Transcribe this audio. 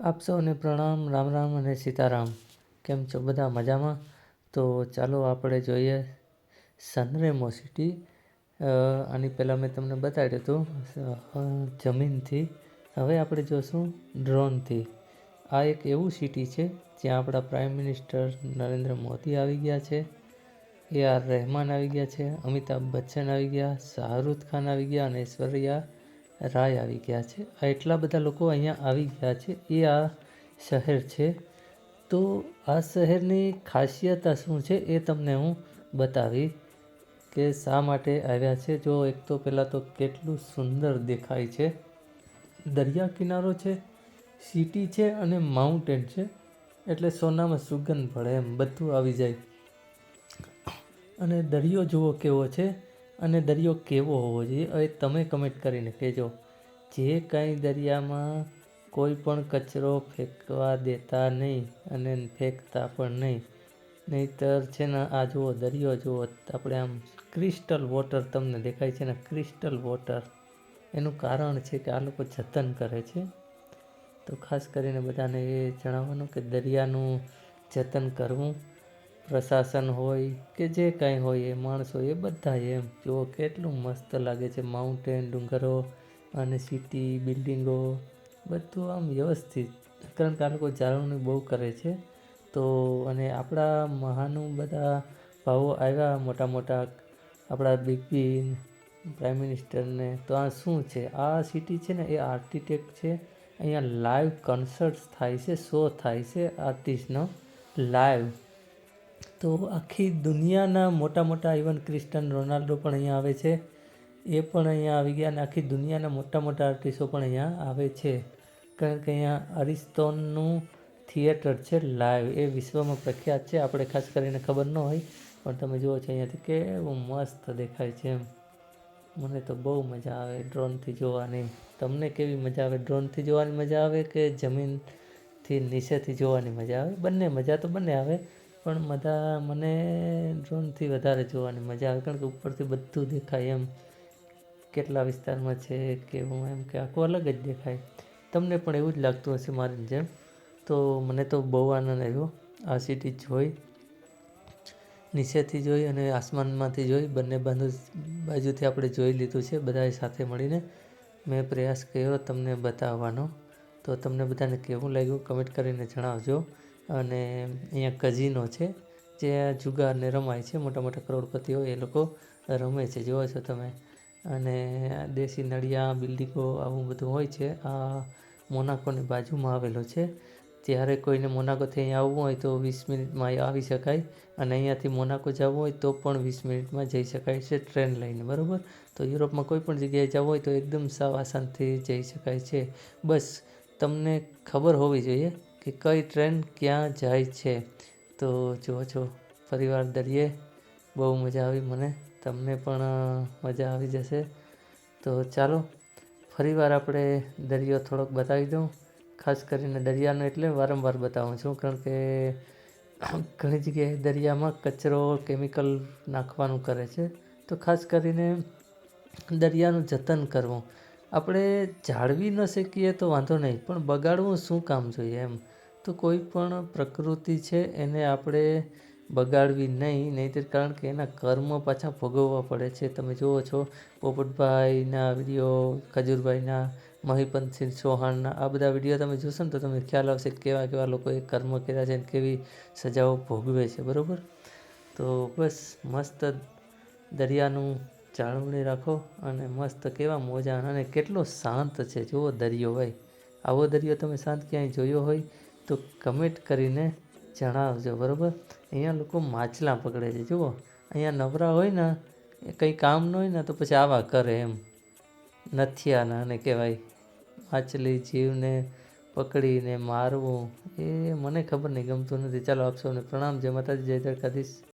આપ સૌને પ્રણામ, રામ રામ અને સીતારામ. કેમ છો બધા મજામાં? તો ચાલો આપણે જોઈએ સનરેમો સિટી. આની પહેલાં મેં તમને બતાડ્યું હતું જમીનથી. હવે આપણે જોશું ડ્રોનથી. આ એક એવું સિટી છે જ્યાં આપણા પ્રાઇમ મિનિસ્ટર નરેન્દ્ર મોદી આવી ગયા છે, એ આર રહેમાન આવી ગયા છે, અમિતાભ બચ્ચન આવી ગયા, શાહરૂખ ખાન આવી ગયા, અને ઐશ્વર્યા રાય આવી ગયા છે. આ એટલા બધા લોકો અહીંયા આવી ગયા છે. એ આ શહેર છે. તો આ શહેરની ખાસિયત શું છે એ તમને હું બતાવી કે શા માટે આવ્યા છે. જો એક તો પહેલાં તો કેટલું સુંદર દેખાય છે. દરિયા કિનારો છે, સિટી છે અને માઉન્ટેન છે. એટલે સોનામાં સુગંધ ભળે એમ બધું આવી જાય. અને દરિયો જુઓ કેવો છે. અને દરિયો કેવો હોવો જોઈએ હવે તમે કમેન્ટ કરીને કહેજો. જે કાંઈ દરિયામાં કોઈ પણ કચરો ફેંકવા દેતા નહીં અને ફેંકતા પણ નહીં. નહીંતર છે ને આ જુઓ, દરિયો જુઓ, આપણે આમ ક્રિસ્ટલ વોટર તમને દેખાય છે ને ક્રિસ્ટલ વોટર એનું કારણ છે કે આ લોકો જતન કરે છે. તો ખાસ કરીને બધાને એ જણાવવાનું કે દરિયાનું જતન કરવું પ્રશાસન હોય કે જે કાંઈ હોય એ માણસો એ બધા એમ, જુઓ કેટલું મસ્ત લાગે છે માઉન્ટેન ડુંગરો અને સિટી બિલ્ડિંગો બધું આમ વ્યવસ્થિત. કારણ કે આ લોકો જાળવણી બહુ કરે છે. તો અને આપણા મહાનું બધા ભાવો આવ્યા મોટા મોટા આપણા બિગ બી પ્રાઇમ મિનિસ્ટરને તો આ શું છે? આ સિટી છે ને એ આર્કિટેક્ટ છે. અહીંયા લાઈવ કન્સર્ટ્સ થાય છે શો થાય છે આર્ટિસ્ટનો લાઈવ તો આખી દુનિયાના મોટા મોટા ઇવન ક્રિસ્ટન રોનાલ્ડો પણ અહીંયા આવે છે. એ પણ અહીંયા આવી ગયા અને આખી દુનિયાના મોટા મોટા આર્ટિસ્ટો પણ અહીંયા આવે છે. કારણ કે અહીંયા અરિસ્તોનનું થિયેટર છે લાઈવ એ વિશ્વમાં પ્રખ્યાત છે. આપણે ખાસ કરીને ખબર ન હોય, પણ તમે જુઓ છો અહીંયાથી કેવું મસ્ત દેખાય છે એમ. મને તો બહુ મજા આવે ડ્રોનથી જોવાની. તમને કેવી મજા આવે? ડ્રોનથી જોવાની મજા આવે કે જમીનથી નીચેથી જોવાની મજા આવે? બંને મજા તો બંને આવે પણ મજા મને ડ્રોનથી વધારે જોવાની મજા આવે, કારણ કે ઉપરથી બધું દેખાય એમ. કેટલા વિસ્તારમાં છે, કેવું એમ, કે આખું અલગ જ દેખાય. તમને પણ એવું જ લાગતું હશે મારી જેમ. તો મને તો બહુ આનંદ આવ્યો. આ સિટી જોઈ, નીચેથી જોઈ અને આસમાનમાંથી જોઈ. બંને બાજુ બાજુથી આપણે જોઈ લીધું છે, બધાએ સાથે મળીને. મેં પ્રયાસ કર્યો તમને બતાવવાનો. તો તમને બધાને કેવું લાગ્યું? કમેન્ટ કરીને જણાવજો. અને અહીંયા કઝિનો છે, જે જુગારને રમાય છે. મોટા મોટા કરોડપતિઓ એ લોકો રમે છે. જુઓ છો તમે. અને દેશી નળિયા બિલ્ડિંગો આવું બધું હોય છે. આ મોનાકોની બાજુમાં આવેલો છે. ત્યારે કોઈને મોનાકોથી અહીંયા આવવું હોય તો વીસ મિનિટમાં આવી શકાય. અને અહીંયાથી મોનાકો જવું હોય તો પણ વીસ મિનિટમાં જઈ શકાય છે ટ્રેન લઈને. બરાબર? તો યુરોપમાં કોઈ પણ જગ્યાએ જવું હોય તો એકદમ સાવ આસાનથી જઈ શકાય છે. બસ, તમને ખબર હોવી જોઈએ કે કઈ ટ્રેન ક્યાં જાય છે? તો જુઓ છો ફરીવાર દરિયે બહુ મજા આવી મને. તમને પણ મજા આવી જશે. તો ચાલો, ફરીવાર આપણે દરિયો થોડોક બતાવી દઉં. ખાસ કરીને દરિયાનો એટલે વારંવાર બતાવું છું, કારણ કે ઘણી જગ્યાએ દરિયામાં કચરો, કેમિકલ નાખવાનું કરે છે. તો ખાસ કરીને દરિયાનું જતન કરવું. આપણે જાળવી ન શકીએ તો વાંધો નહીં, પણ બગાડવું શું કામ જોઈએ એમ? તો કોઈ પણ પ્રકૃતિ છે એને આપણે બગાડવી નહીં, નહીંતર કારણ કે એના કર્મ પાછા ભોગવવા પડે છે. તમે જુઓ છો, પોપટભાઈના વીડિયો, ખજૂરભાઈના મહિપતસિંહ ચૌહાણના, આ બધા વીડિયો તમે જોશો ને તો તમને ખ્યાલ આવશે કેવા કેવા લોકોએ કર્મ કર્યા છે અને કેવી સજાઓ ભોગવે છે, બરાબર? તો બસ મસ્ત દરિયાનું જાળવણી રાખો અને મસ્ત કેવા મોજા અને કેટલો શાંત છે. જુઓ દરિયો ભાઈ, આવો દરિયો તમે શાંત ક્યાંય જોયો હોય તો કમેન્ટ કરીને જણાવજો, બરાબર? અહીંયા લોકો માછલા પકડે છે, જુઓ. અહીંયા નવરા હોય ને, એ કંઈ કામ ન હોય ને, તો પછી આવા કરે એમ. નથિયાના અને કહેવાય. માછલી જીવને પકડીને મારવું, એ મને ખબર નહીં, ગમતું નથી. ચાલો આપશો ને પ્રણામ. જય માતાજી, જય દ્વારકાધીશ.